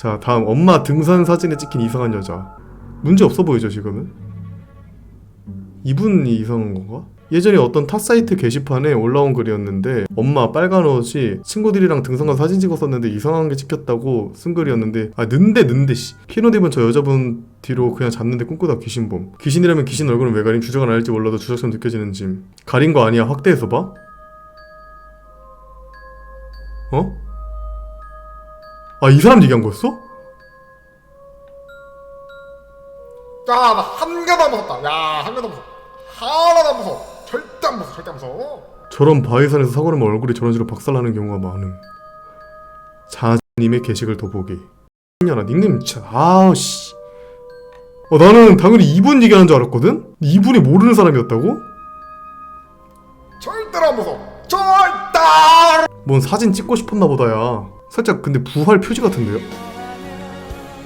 자 다음 엄마 등산 사진에 찍힌 이상한 여자 문제 없어 보이죠 지금은? 이분이 이상한 건가? 예전에 어떤 타 사이트 게시판에 올라온 글이었는데 엄마 빨간 옷이 친구들이랑 등산 가 사진 찍었었는데 이상한 게 찍혔다고 쓴 글이었는데 아 는데 는데 씨 키노 입은 저 여자분 뒤로 그냥 잤는데 꿈꾸다 귀신 봄 귀신이라면 귀신 얼굴은 왜 가림 주작은 알지 몰라도 주작처럼 느껴지는 짐 가린 거 아니야 확대해서 봐? 어? 아 이 사람 얘기한 거였어? 야, 나 한 개도 안 무섭다. 야, 한 개도 안 무서워. 하나도 안 무서워. 절대 안 무서워. 절대 안 무서워. 저런 바위산에서 사고 나면 얼굴이 저런 식으로 박살나는 경우가 많음. 자님의 게시글 돋보기. 년아 닉네임 진짜 아우 씨. 어 나는 당연히 이분 얘기하는 줄 알았거든. 이분이 모르는 사람이었다고? 절대로 안 무서워. 절대! 뭔 사진 찍고 싶었나 보다야. 살짝 근데 부활 표지 같은데요?